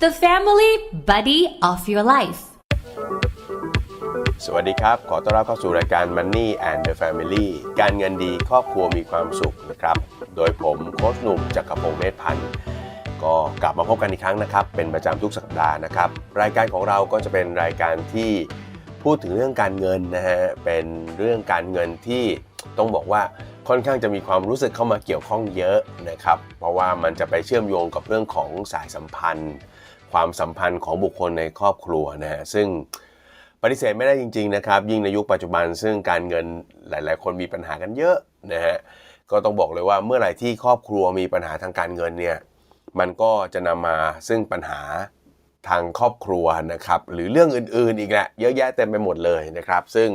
the family buddy of your life. สวัสดีครับ ขอต้อนรับเข้าสู่รายการ Money and the Family การเงินดีครอบครัวมีความสุขนะครับ โดยผมโค้ชหนุ่มจักรพงศ์เมธพันธ์ก็กลับมาพบกันอีกครั้งนะครับ เป็นประจำทุกสัปดาห์นะครับ รายการของเราก็จะเป็นรายการที่พูดถึงเรื่องการเงินนะฮะ เป็นเรื่องการเงินที่ต้องบอกว่า ค่อนข้างจะมีความรู้สึกเข้ามาเกี่ยวข้องเยอะนะครับ เพราะว่ามันจะไปเชื่อมโยงกับเรื่องของสายสัมพันธ์ ความสัมพันธ์ของบุคคลในครอบครัวนะฮะซึ่งปฏิเสธไม่ได้จริงๆนะครับ ยิ่งในยุคปัจจุบันซึ่งการเงินหลาย ๆ คนมีปัญหากันเยอะนะฮะก็ต้องบอกเลยว่าเมื่อไหร่ที่ครอบครัวมีปัญหาทางการเงินเนี่ยมันก็จะนำมาซึ่งปัญหาทางครอบครัวนะครับ หรือเรื่องอื่นๆอีกแหละเยอะแยะเต็มไปหมดเลยนะครับ ซึ่ง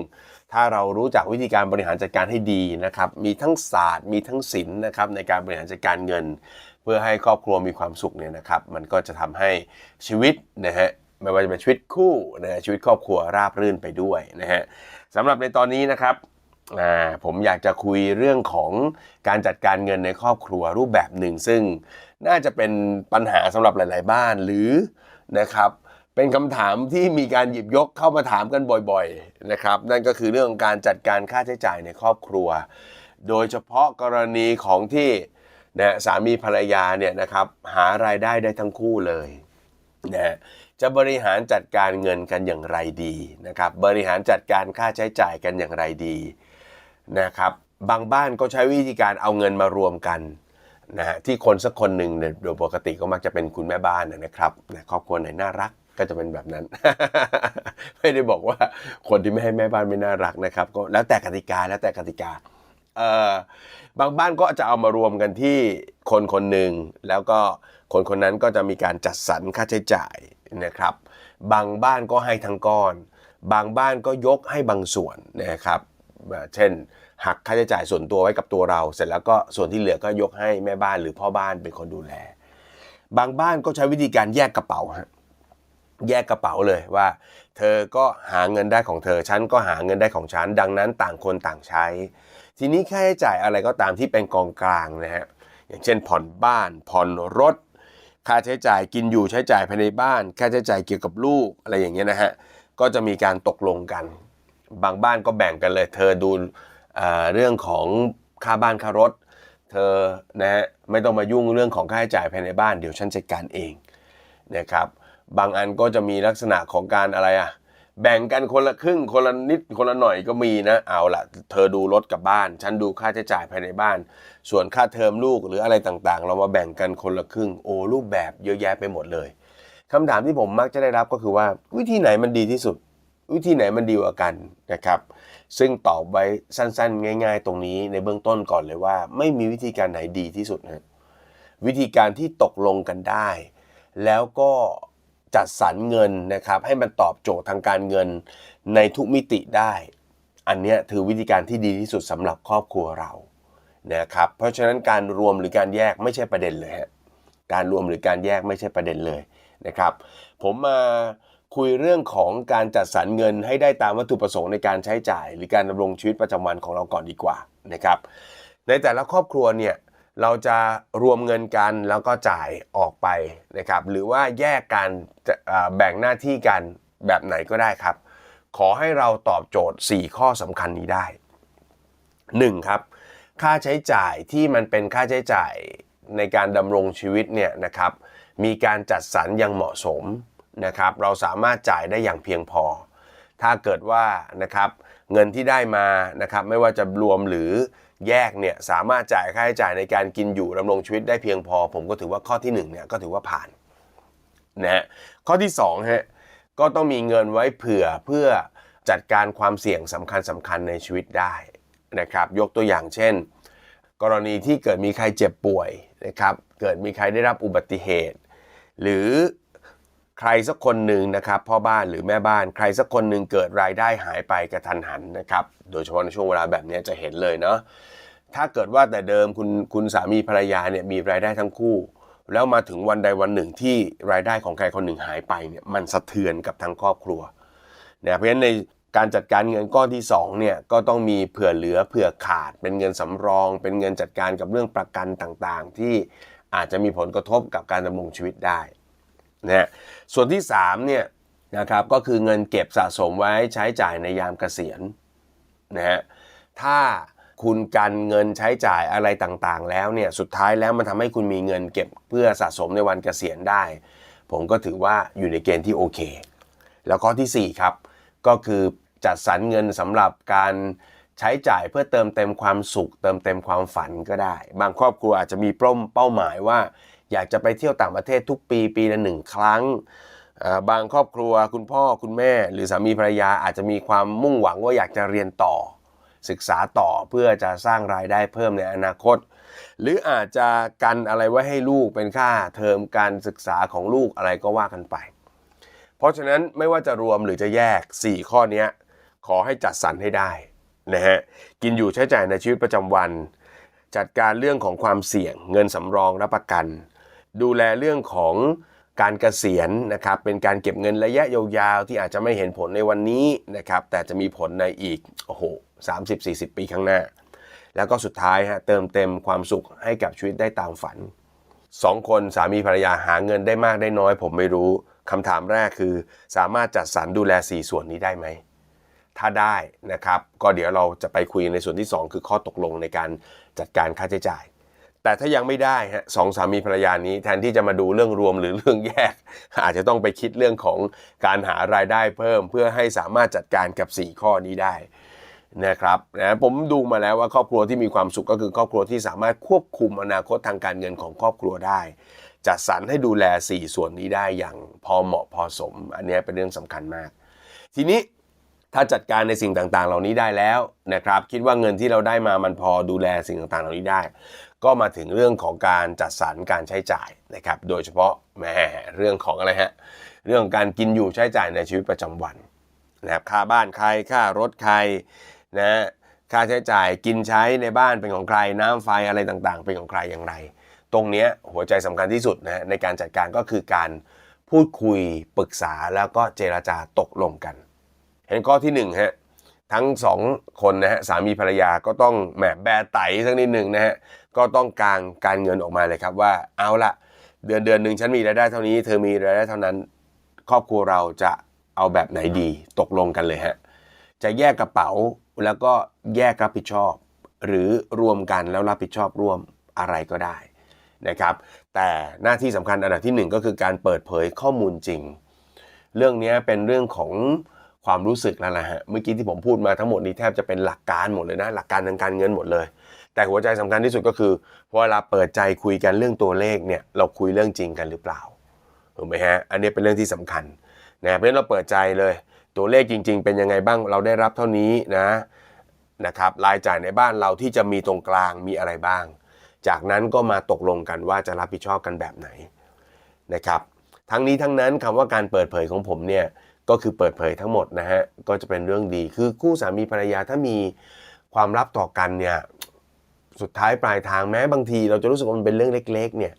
ถ้าเรารู้จักวิธีการบริหารจัดการให้ดีนะครับ มีทั้งศาสตร์ มีทั้งศิลป์นะครับในการบริหารจัดการเงิน เพื่อให้ครอบครัวมีความสุขเนี่ยนะครับ มันก็จะทำให้ชีวิตนะฮะไม่ว่าจะเป็นชีวิตคู่นะฮะชีวิตครอบครัวราบรื่นไปด้วยนะฮะสำหรับในตอนนี้นะครับผมอยากจะคุยเรื่องของการจัดการเงินในครอบครัวรูปแบบหนึ่ง ซึ่งน่าจะเป็นปัญหาสำหรับหลาย ๆ บ้านหรือนะครับ เป็นคำถามที่มีการหยิบยกเข้ามาถามกันบ่อยๆนะครับนั่นก็คือเรื่องของการจัดการค่าใช้จ่ายในครอบครัว โดยเฉพาะกรณีของที่นะสามีภรรยาเนี่ยนะครับหารายได้ได้ทั้งคู่เลยนะจะบริหารจัดการเงินกันอย่างไรดีนะครับบริหารจัดการค่าใช้จ่ายกันอย่างไรดีนะครับบางบ้านก็ใช้วิธีการเอาเงินมารวมกันนะฮะที่คนสักคนหนึ่งเนี่ยโดยปกติก็มักจะเป็นคุณแม่บ้านนะครับนะครอบครัวไหนน่ารัก ก็จะเป็นแบบนั้น ไม่ได้บอกว่าคนที่ไม่ให้แม่บ้านไม่น่ารักนะครับ ก็แล้วแต่กติกาแล้วแต่กติกาเอ่อบางบ้านก็จะเอามารวมกันที่คนคนหนึ่งแล้วก็คนคนนั้นก็จะมีการจัดสรรค่าใช้จ่ายนะครับ บางบ้านก็ให้ทั้งก้อน บางบ้านก็ยกให้บางส่วนนะครับแบบเช่น หักค่าใช้จ่ายส่วนตัวไว้กับตัวเรา เสร็จแล้วก็ส่วนที่เหลือก็ยกให้แม่บ้านหรือพ่อบ้านเป็นคนดูแล บางบ้านก็ใช้วิธีการแยกกระเป๋าฮะ แยกกระเป๋าเลยว่า เธอก็หาเงินได้ของเธอ ฉันก็หาเงินได้ของฉัน ดังนั้นต่างคนต่างใช้ ทีนี้ค่าใช้จ่ายอะไรก็ตามที่เป็นกองกลางนะฮะอย่างเช่น ผ่อนบ้าน ผ่อนรถ ค่าใช้จ่ายกินอยู่ใช้จ่ายภายในบ้าน ค่าใช้จ่ายเกี่ยวกับลูกอะไรอย่างเงี้ยนะฮะก็จะมีการตกลงกัน บางบ้านก็แบ่งกันเลย เธอดูเอเรื่องของค่าบ้านค่ารถ เธอนะฮะไม่ต้องมายุ่งเรื่องของค่าใช้จ่ายภายในบ้านเดี๋ยวฉันจัดการเองนะครับ บางอันก็จะมีลักษณะของการอะไรอะแบ่งกันคนละครึ่งคนละนิดคนละหน่อยก็มีนะเอาละเธอดูรถกับบ้าน ฉันดูค่าใช้จ่ายภายในบ้าน ส่วนค่าเทอมลูกหรืออะไรต่างๆ เรามาแบ่งกันคนละครึ่งโอ้รูปแบบเยอะแยะไปหมดเลยคำถามที่ผมมักจะได้รับก็คือว่า วิธีไหนมันดีที่สุด วิธีไหนมันดีกว่ากันนะครับ ซึ่งตอบไว้สั้นๆ ง่าย ๆ ตรงนี้ในเบื้องต้นก่อนเลยว่า ไม่มีวิธีการไหนดีที่สุดนะวิธีการที่ตกลงกันได้ แล้วก็ จัดสรรเงินนะครับให้มันตอบโจทย์ทางการเงินในทุกมิติได้ อันนี้ถือวิธีการที่ดีที่สุดสำหรับครอบครัวเรานะครับเพราะฉะนั้นการรวมหรือการแยกไม่ใช่ประเด็นเลยฮะการรวมหรือการแยกไม่ใช่ประเด็นเลยนะครับ ผมมาคุยเรื่องของการจัดสรรเงินให้ได้ตามวัตถุประสงค์ในการใช้จ่าย หรือการดำรงชีวิตประจำวันของเราก่อนดีกว่านะครับ ในแต่ละครอบครัวเนี่ย เราจะรวมเงินกันแล้วก็จ่ายออกไปนะครับ หรือว่าแยกกันแบ่งหน้าที่กันแบบไหนก็ได้ครับ ขอให้เราตอบโจทย์ 4 ข้อสำคัญนี้ได้ 1. ครับ ค่าใช้จ่ายที่มันเป็นค่าใช้จ่ายในการดำรงชีวิตเนี่ยนะครับ มีการจัดสรรอย่างเหมาะสมนะครับ เราสามารถจ่ายได้อย่างเพียงพอ ถ้าเกิดว่านะครับเงินที่ได้มานะครับไม่ว่าจะรวมหรือ แยกเนี่ยสามารถจ่ายค่าใช้จ่ายในการกินอยู่ดำรงชีวิตได้เพียงพอ ผมก็ถือว่าข้อที่1เนี่ยก็ถือว่าผ่านนะฮะข้อที่2ฮะก็ต้องมีเงินไว้เผื่อเพื่อจัดการความเสี่ยงสำคัญสำคัญในชีวิตได้นะครับยกตัวอย่างเช่น กรณีที่เกิดมีใครเจ็บป่วยนะครับเกิดมีใครได้รับอุบัติเหตุ หรือ ใครสักคนหนึ่งนะครับพ่อบ้านหรือแม่บ้านใครสักคนหนึ่งเกิดรายได้หายไปกระทันหันนะครับโดยเฉพาะในช่วงเวลาแบบนี้จะเห็นเลยเนาะถ้าเกิดว่าแต่เดิมคุณคุณสามีภรรยาเนี่ยมีรายได้ทั้งคู่ แล้วมาถึงวันใดวันหนึ่งที่รายได้ของใครคนหนึ่งหายไปเนี่ยมันสะเทือนกับทั้งครอบครัวเนะเพราะฉะนั้นในการจัดการเงินก้อนที่2เนี่ยก็ต้องมีเผื่อเหลือเผื่อขาด เป็นเงินสำรอง เป็นเงินจัดการกับเรื่องประกันต่างๆ ที่อาจจะมีผลกระทบกับการดำรงชีวิตได้นะ ส่วนที่3เนี่ยนะครับก็คือเงินเก็บสะสมไว้ใช้จ่ายในยามเกษียณนะฮะถ้าคุณกันเงินใช้จ่ายอะไรต่างๆ แล้วเนี่ยสุดท้ายแล้วมันทำให้คุณมีเงินเก็บเพื่อสะสมในวันเกษียณได้ ผมก็ถือว่าอยู่ในเกณฑ์ที่โอเค แล้วข้อทีสี่4 ครับ ก็คือจัดสรรเงินสำหรับการใช้จ่ายเพื่อเติมเต็มความสุข เติมเต็มความฝันก็ได้ บางครอบครัวอาจจะมีเป้าเป้าหมายว่า อยากจะไปเที่ยวต่างประเทศทุกปีปีละหนึ่งครั้ง บางครอบครัวคุณพ่อคุณแม่ หรือสามีภรรยาอาจจะมีความมุ่งหวังว่าอยากจะเรียนต่อ ศึกษาต่อเพื่อจะสร้างรายได้เพิ่มในอนาคต หรืออาจจะกันอะไรไว้ให้ลูกเป็นค่าเทอมการศึกษาของลูกอะไรก็ว่ากันไป เพราะฉะนั้นไม่ว่าจะรวมหรือจะแยก 4 ข้อนี้ขอให้จัดสรรให้ได้นะฮะกินอยู่ใช้จ่ายในชีวิตประจำวัน จัดการเรื่องของความเสี่ยง เงินสำรองรับประกัน ดูแลเรื่องของการเกษียณนะครับเป็นการเก็บเงินระยะยาวๆที่อาจจะไม่เห็นผลในวันนี้นะครับแต่จะมีผลในอีกโอ้โห30-40ปีข้างหน้า แล้วก็สุดท้ายฮะเติมเต็มความสุขให้กับชีวิตได้ตามฝันสองคนสามีภรรยาหาเงินได้มากได้น้อย ผมไม่รู้คำถามแรกคือ สามารถจัดสรรดูแล 4 ส่วนนี้ได้ไหม ถ้าได้นะครับ ก็เดี๋ยวเราจะไปคุยในส่วนที่ 2 คือข้อตกลงในการจัดการค่าใช้จ่าย แต่ถ้ายังไม่ได้ฮะสองสามีภรรยานี้แทนที่จะมาดูเรื่องรวมหรือเรื่องแยก อาจจะต้องไปคิดเรื่องของการหารายได้เพิ่ม เพื่อให้สามารถจัดการกับ 4 ข้อนี้ได้นะครับนะผมดูมาแล้วว่าครอบครัวที่มีความสุขก็คือครอบครัวที่สามารถควบคุมอนาคตทางการเงินของครอบครัวได้ จัดสรรให้ดูแล 4 ส่วนนี้ได้อย่างพอเหมาะพอสม อันนี้เป็นเรื่องสำคัญมาก ทีนี้ถ้าจัดการในสิ่งต่างๆ เหล่านี้ได้แล้วนะครับ คิดว่าเงินที่เราได้มามันพอดูแลสิ่งต่างๆ เหล่านี้ได้ ก็มาถึงเรื่องของการจัดสรรการใช้จ่ายนะครับ โดยเฉพาะแหม่เรื่องของอะไรฮะ เรื่องการกินอยู่ใช้จ่ายในชีวิตประจำวันนะครับ ค่าบ้านใคร ค่ารถใครนะ ค่าใช้จ่ายกินใช้ในบ้านเป็นของใคร น้ำไฟอะไรต่างๆ เป็นของใครอย่างไร ตรงนี้หัวใจสำคัญที่สุดนะในการจัดการก็คือการพูดคุยปรึกษาแล้วก็เจราจาตกลงกัน เห็นข้อที่หนึ่งฮะทั้งสองคนนะฮะสามีภรรยาก็ต้องแหมแบไตสักนิดหนึ่งนะฮะ ก็ต้องกางการเงินออกมาเลยครับว่าเอาละเดือนเดือนหนึ่งฉันมีรายได้เท่านี้เธอมีรายได้เท่านั้น ครอบครัวเราจะเอาแบบไหนดีตกลงกันเลยฮะจะแยกกระเป๋าแล้วก็แยกรับผิดชอบ หรือรวมกันแล้วรับผิดชอบร่วมอะไรก็ได้นะครับ แต่หน้าที่สำคัญอันดับที่หนึ่งก็คือการเปิดเผยข้อมูลจริง เรื่องนี้เป็นเรื่องของความรู้สึกแล้วนะฮะเมื่อกี้ที่ผมพูดมาทั้งหมดนี้แทบจะเป็นหลักการหมดเลยนะหลักการทางการเงินหมดเลย แต่หัวใจสำคัญที่สุดก็คือพอเวลาเปิดใจคุยกันเรื่องตัวเลขเนี่ยเราคุยเรื่องจริงกันหรือเปล่าถูกไหมฮะอันนี้เป็นเรื่องที่สำคัญนะเพราะฉะนั้นเราเปิดใจเลยตัวเลขจริง ๆ เป็นยังไงบ้างเราได้รับเท่านี้นะนะครับรายจ่ายในบ้านเราที่จะมีตรงกลางมีอะไรบ้าง จากนั้นก็มาตกลงกันว่าจะรับผิดชอบกันแบบไหนนะครับทั้งนี้ทั้งนั้นคำว่าการเปิดเผยของผมเนี่ยก็คือเปิดเผยทั้งหมดนะฮะก็จะเป็นเรื่องดีคือคู่สามีภรรยาถ้ามีความลับต่อกันเนี่ย สุดท้ายปลายทางแม้บางทีเราจะรู้สึกว่ามันเป็นเรื่องเล็ก ๆ เนี่ย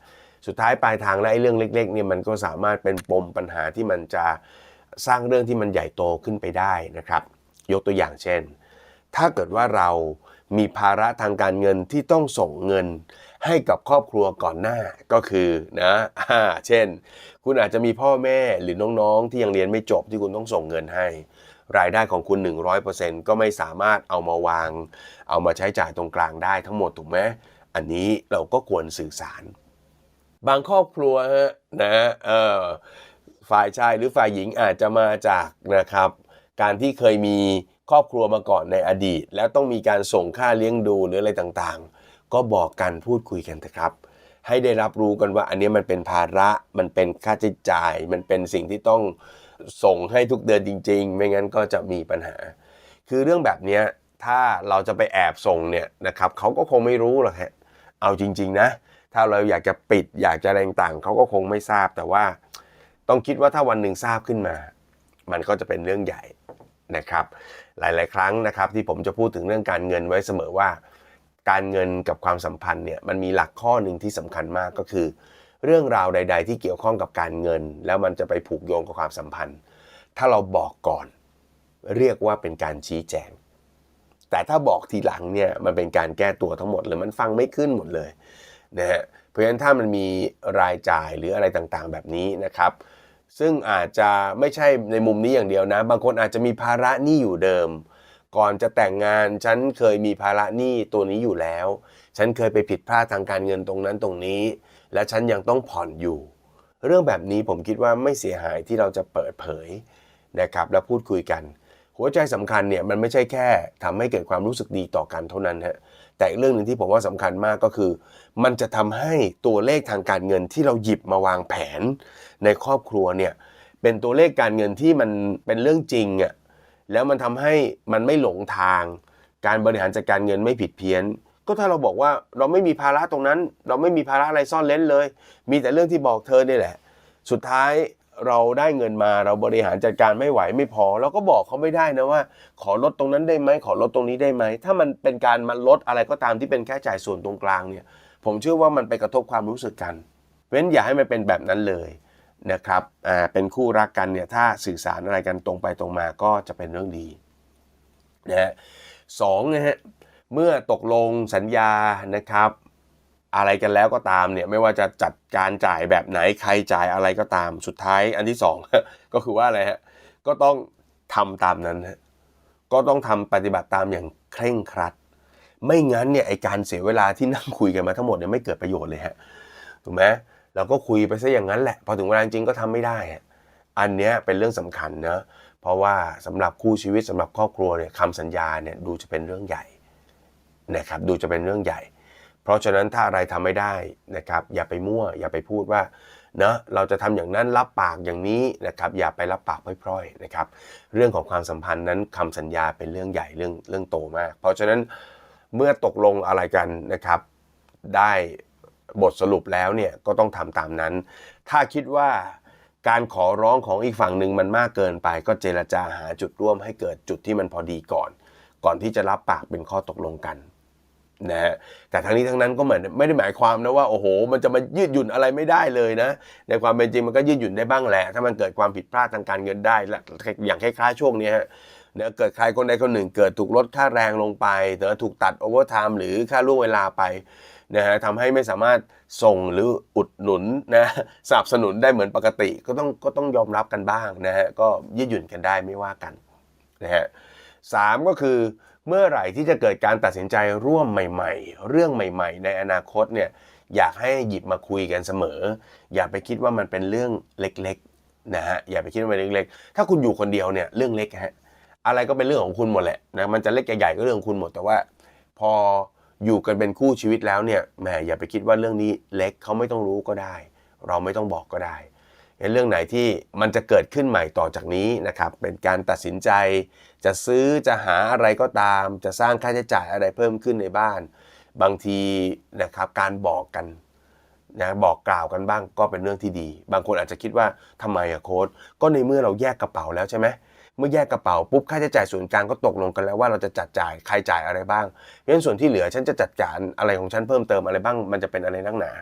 สุดท้ายปลายทางแล้วไอ้เรื่องเล็กๆเนี่ยมันก็สามารถเป็นปมปัญหาที่มันจะสร้างเรื่องที่มันใหญ่โตขึ้นไปได้นะครับ ยกตัวอย่างเช่น ถ้าเกิดว่าเรามีภาระทางการเงินที่ต้องส่งเงินให้กับครอบครัวก่อนหน้าก็คือนะอเช่น คุณอาจจะมีพ่อแม่หรือน้องๆ ที่ยังเรียนไม่จบที่คุณต้องส่งเงินให้ รายได้ของคุณ 100%ก็ไม่สามารถเอามาวาง เอามาใช้จ่ายตรงกลางได้ทั้งหมดถูกไหมอันนี้เราก็ควรสื่อสาร บางครอบครัวฮะนะเออฝ่ายชายหรือฝ่ายหญิงอาจจะมาจากนะครับ การที่เคยมีครอบครัวมาก่อนในอดีต แล้วต้องมีการส่งค่าเลี้ยงดูหรืออะไรต่างๆ ก็บอกกันพูดคุยกันนะครับ ให้ได้รับรู้กันว่าอันนี้มันเป็นภาระมันเป็นค่าใช้จ่าย มันเป็นสิ่งที่ต้อง ส่งให้ทุกเดือนจริง ๆ ไม่งั้นก็จะมีปัญหา คือเรื่องแบบนี้ถ้าเราจะไปแอบส่งเนี่ยนะครับเขาก็คงไม่รู้หรอกฮะเอาจริง ๆ นะ ถ้าเราอยากจะปิดอยากจะอะไรต่างๆเขาก็คงไม่ทราบแต่ว่า ต้องคิดว่าถ้าวันหนึ่งทราบขึ้นมา มันก็จะเป็นเรื่องใหญ่นะครับ หลายๆ ครั้งนะครับที่ผมจะพูดถึงเรื่องการเงินไว้เสมอว่า การเงินกับความสัมพันธ์เนี่ยมันมีหลักข้อหนึ่งที่สำคัญมากก็คือ เรื่องราวใด ๆ ที่เกี่ยวข้องกับการเงิน แล้วมันจะไปผูกโยงกับความสัมพันธ์ ถ้าเราบอกก่อน เรียกว่าเป็นการชี้แจง แต่ถ้าบอกทีหลังเนี่ยมันเป็นการแก้ตัวทั้งหมดเลยมันฟังไม่ขึ้นหมดเลยนะฮะเพราะฉะนั้นถ้ามันมีรายจ่ายหรืออะไรต่างๆ แบบนี้นะครับ ซึ่งอาจจะไม่ใช่ในมุมนี้อย่างเดียวนะ บางคนอาจจะมีภาระหนี้อยู่เดิม ก่อนจะแต่งงานฉันเคยมีภาระหนี้ตัวนี้อยู่แล้ว ฉันเคยไปผิดพลาดทางการเงินตรงนั้นตรงนี้ และฉันยังต้องผ่อนอยู่ เรื่องแบบนี้ผมคิดว่าไม่เสียหายที่เราจะเปิดเผยนะครับและพูดคุยกัน หัวใจสำคัญเนี่ยมันไม่ใช่แค่ทำให้เกิดความรู้สึกดีต่อกันเท่านั้นฮะแต่อีกเรื่องหนึ่งที่ผมว่าสำคัญมากก็คือ มันจะทำให้ตัวเลขทางการเงินที่เราหยิบมาวางแผน ในครอบครัวเนี่ยเป็นตัวเลขการเงินที่มันเป็นเรื่องจริงอะแล้วมันทำให้มันไม่หลงทาง การบริหารจัดการเงินไม่ผิดเพี้ยน ก็ถ้าเราบอกว่าเราไม่มีภาระตรงนั้น เราไม่มีภาระอะไรซ่อนเล้นเลย มีแต่เรื่องที่บอกเธอนี่แหละ สุดท้ายเราได้เงินมาเราบริหารจัดการไม่ไหวไม่พอ เราก็บอกเขาไม่ได้นะว่า ขอลดตรงนั้นได้ไหมขอลดตรงนี้ได้ไหม ถ้ามันเป็นการมาลดอะไรก็ตามที่เป็นค่าจ่ายส่วนตรงกลางเนี่ย ผมเชื่อว่ามันไปกระทบความรู้สึกกันเพราะฉะนั้นอย่าให้มันเป็นแบบนั้นเลยนะครับอ่าเป็นคู่รักกันเนี่ยถ้าสื่อสารอะไรกันตรงไปตรงมาก็จะเป็นเรื่องดีนะฮะสองนะฮะ เมื่อตกลงสัญญานะครับ อะไรกันแล้วก็ตามเนี่ยไม่ว่าจะจัดการจ่ายแบบไหนใครจ่ายอะไรก็ตามสุดท้ายอันที่สองก็คือว่าอะไรฮะก็ต้องทำตามนั้นฮะก็ต้องทำปฏิบัติตามอย่างเคร่งครัด ไม่งั้นเนี่ยไอการเสียเวลาที่นั่งคุยกันมาทั้งหมดเนี่ยไม่เกิดประโยชน์เลยฮะถูกไหมเราก็คุยไปซะอย่างนั้นแหละ พอถึงเวลาจริงก็ทำไม่ได้ อันเนี้ยเป็นเรื่องสำคัญนะเพราะว่าสำหรับคู่ชีวิตสำหรับครอบครัวเนี่ยคำสัญญาเนี่ยดูจะเป็นเรื่องใหญ่ นะครับดูจะเป็นเรื่องใหญ่ เพราะฉะนั้นถ้าอะไรทำไม่ได้นะครับอย่าไปมั่วอย่าไปพูดว่าเนะเราจะทำอย่างนั้นรับปากอย่างนี้นะครับอย่าไปรับปากพร่อยๆนะครับเรื่องของความสัมพันธ์นั้นคำสัญญาเป็นเรื่องใหญ่เรื่องเรื่องโตมาก เพราะฉะนั้นเมื่อตกลงอะไรกันนะครับ ได้บทสรุปแล้วเนี่ยก็ต้องทำตามนั้น ถ้าคิดว่าการขอร้องของอีกฝั่งหนึ่งมันมากเกินไป ก็เจรจาหาจุดร่วมให้เกิดจุดที่มันพอดีก่อน ก่อนที่จะรับปากเป็นข้อตกลงกัน นะฮะแต่ทั้งนี้ทั้งนั้นก็เหมือนไม่ได้หมายความนะว่าโอ้โห มันจะมายืดหยุ่นอะไรไม่ได้เลยนะ ในความเป็นจริงมันก็ยืดหยุ่นได้บ้างแหละ ถ้ามันเกิดความผิดพลาดทางการเงินได้และอย่างคล้ายๆช่วงนี้ฮะเนี่ยเกิดใครคนใดคนหนึ่งเกิดถูกลดค่าแรงลงไปหรือถูกตัดโอเวอร์ไทม์หรือค่าล่วงเวลาไปนะฮะทำให้ไม่สามารถส่งหรืออุดหนุนนะสนับสนุนได้เหมือนปกติก็ต้องก็ต้องยอมรับกันบ้างนะฮะก็ยืดหยุ่นกันได้ไม่ว่ากันนะฮะ สามก็คือเมื่อไหร่ที่จะเกิดการตัดสินใจร่วมใหม่ ๆ เรื่องใหม่ ๆ ในอนาคตเนี่ยอยากให้หยิบมาคุยกันเสมอ อย่าไปคิดว่ามันเป็นเรื่องเล็กๆนะฮะอย่าไปคิดว่ามันเรื่องเล็กถ้าคุณอยู่คนเดียวเนี่ยเรื่องเล็กฮะอะไรก็เป็นเรื่องของคุณหมดแหละนะมันจะเล็กใหญ่ๆก็เรื่องของคุณหมด แต่ว่าพออยู่กันเป็นคู่ชีวิตแล้วเนี่ยแหมอย่าไปคิดว่าเรื่องนี้เล็กเขาไม่ต้องรู้ก็ได้ เราไม่ต้องบอกก็ได้ เรื่องไหนที่มันจะเกิดขึ้นใหม่ต่อจากนี้นะครับ เป็นการตัดสินใจ จะซื้อจะหาอะไรก็ตาม จะสร้างค่าใช้จ่ายอะไรเพิ่มขึ้นในบ้าน บางทีนะครับการบอกกันนะบอกกล่าวกันบ้างก็เป็นเรื่องที่ดี บางคนอาจจะคิดว่าทำไมอะโค้ดก็ในเมื่อเราแยกกระเป๋าแล้วใช่ไหมเมื่อแยกกระเป๋าปุ๊บค่าใช้จ่ายส่วนกลางก็ตกลงกันแล้วว่าเราจะจัดจ่ายใครจ่ายอะไรบ้างเพราะฉะนั้นส่วนที่เหลือฉันจะจัดการอะไรของฉันเพิ่มเติมอะไรบ้าง มันจะเป็นอะไรนักหนา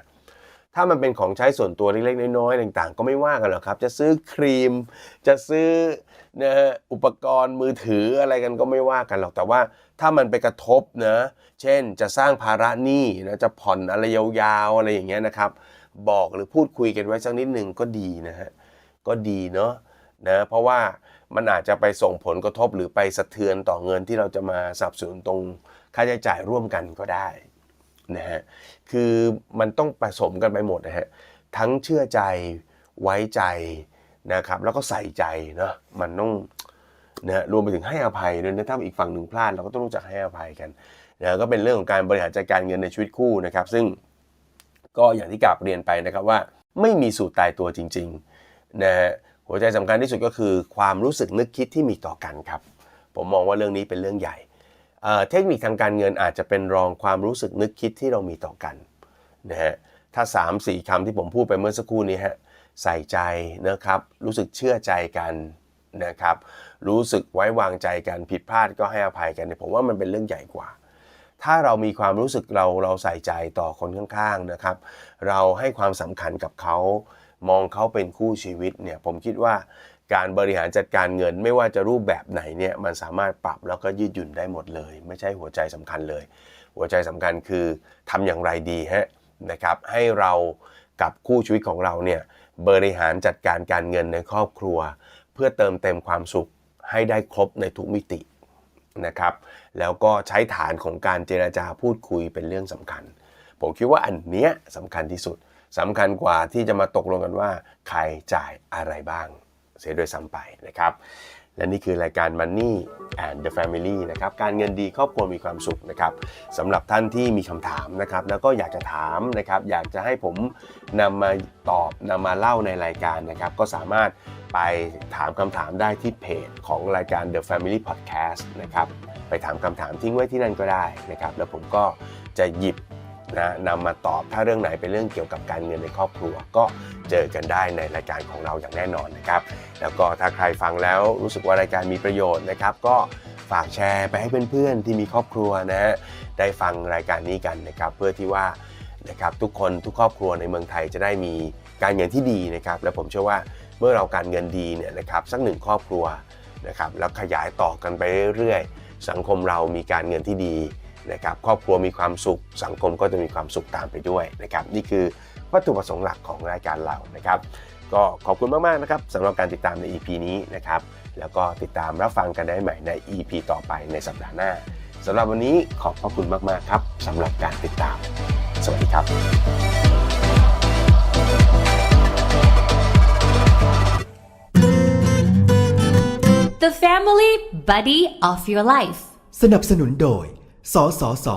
ถ้ามันเป็นของใช้ส่วนตัวเล็กๆน้อยๆต่างๆ ก็ไม่ว่ากันหรอกครับ จะซื้อครีม จะซื้อนะอุปกรณ์มือถืออะไรกันก็ไม่ว่ากันหรอกแต่ว่าถ้ามันไปกระทบนะเช่นจะสร้างภาระหนี้นะจะผ่อนอะไรยาวๆอะไรอย่างเงี้ยนะครับ บอกหรือพูดคุยกันไว้สักนิดหนึ่งก็ดีนะฮะก็ดีเนาะนะเพราะว่ามันอาจจะไปส่งผลกระทบหรือไปสะเทือนต่อเงินที่เราจะมาสับสนตรงค่าใช้จ่ายร่วมกันก็ได้ นะฮะคือมันต้องผสมกันไปหมดนะฮะทั้งเชื่อใจไว้ใจนะครับแล้วก็ใส่ใจเนาะมันต้องนะรวมไปถึงให้อภัยด้วยนะถ้าอีกฝั่งหนึ่งพลาดเราก็ต้องรู้จักให้อภัยกันนะก็เป็นเรื่องของการบริหารจัดการเงินในชีวิตคู่นะครับ ซึ่งก็อย่างที่กลับเรียนไปนะครับว่าไม่มีสูตรตายตัวจริงๆนะฮะหัวใจสำคัญที่สุดก็คือความรู้สึกนึกคิดที่มีต่อกันครับ ผมมองว่าเรื่องนี้เป็นเรื่องใหญ่ เทคนิคทางการเงินอาจจะเป็นรองความรู้สึกนึกคิดที่เรามีต่อกันนะฮะถ้า 3 4คำที่ผมพูดไปเมื่อสักครู่นี้ฮะใส่ใจนะครับ รู้สึกเชื่อใจกันนะครับ รู้สึกไว้วางใจกันผิดพลาดก็ให้อภัยกันเนี่ยผมว่ามันเป็นเรื่องใหญ่กว่า ถ้าเรามีความรู้สึกเราเราใส่ใจต่อคนข้างๆนะครับ เราให้ความสำคัญกับเขา มองเขาเป็นคู่ชีวิตเนี่ยผมคิดว่า การบริหารจัดการเงินไม่ว่าจะรูปแบบไหนเนี่ยมันสามารถปรับแล้วก็ยืดหยุ่นได้หมดเลย ไม่ใช่หัวใจสำคัญเลย หัวใจสำคัญคือทำอย่างไรดีฮะนะครับให้เรากับคู่ชีวิตของเราเนี่ยบริหารจัดการการเงินในครอบครัว เพื่อเติมเต็มความสุขให้ได้ครบในทุกมิตินะครับแล้วก็ใช้ฐานของการเจราจาพูดคุยเป็นเรื่องสำคัญ ผมคิดว่าอันเนี้ยสำคัญที่สุดสำคัญกว่าที่จะมาตกลงกันว่า ใครจ่ายอะไรบ้าง เสียโดวยซ้ำไปนะครับ และนี่คือรายการ Money and the Family นะครับ การเงินดีครอบครัวมีความสุขนะครับสำหรับท่านที่มีคำถามนะครับ แล้วก็อยากจะถามนะครับ อยากจะให้ผมนำมาตอบนำมาเล่าในรายการนะครับ ก็สามารถไปถามคำถามได้ที่เพจของรายการ The Family Podcast นะครับ ไปถามคำถามทิ้งไว้ที่นั่นก็ได้นะครับ แล้วผมก็จะหยิบ นะนำมาตอบถ้าเรื่องไหนเป็นเรื่องเกี่ยวกับการเงินในครอบครัว ก็เจอกันได้ในรายการของเราอย่างแน่นอนนะครับ แล้วก็ถ้าใครฟังแล้วรู้สึกว่ารายการมีประโยชน์นะครับ ก็ฝากแชร์ไปให้เพื่อนๆที่มีครอบครัวนะฮะได้ฟังรายการนี้กันนะครับ เพื่อที่ว่านะครับทุกคนทุกครอบครัวในเมืองไทยจะได้มีการเงินที่ดีนะครับ และผมเชื่อว่าเมื่อเราการเงินดีเนี่ยนะครับสักหนึ่งครอบครัวนะครับแล้วขยายต่อกันไปเรื่อยๆ สังคมเรามีการเงินที่ดี นะครับครอบครัวมีความสุข สังคมก็จะมีความสุขตามไปด้วยนะครับนี่คือวัตถุประสงค์หลักของรายการเรานะครับก็ขอบคุณมากๆนะครับสำหรับการติดตามใน EP นี้นะครับแล้วก็ติดตามรับฟังกันได้ใหม่ใน EP ต่อไปในสัปดาห์หน้าสำหรับวันนี้ขอบพระคุณมากๆครับสำหรับการติดตาม สวัสดีครับ The Family Buddy of Your Life สนับสนุนโดย สสส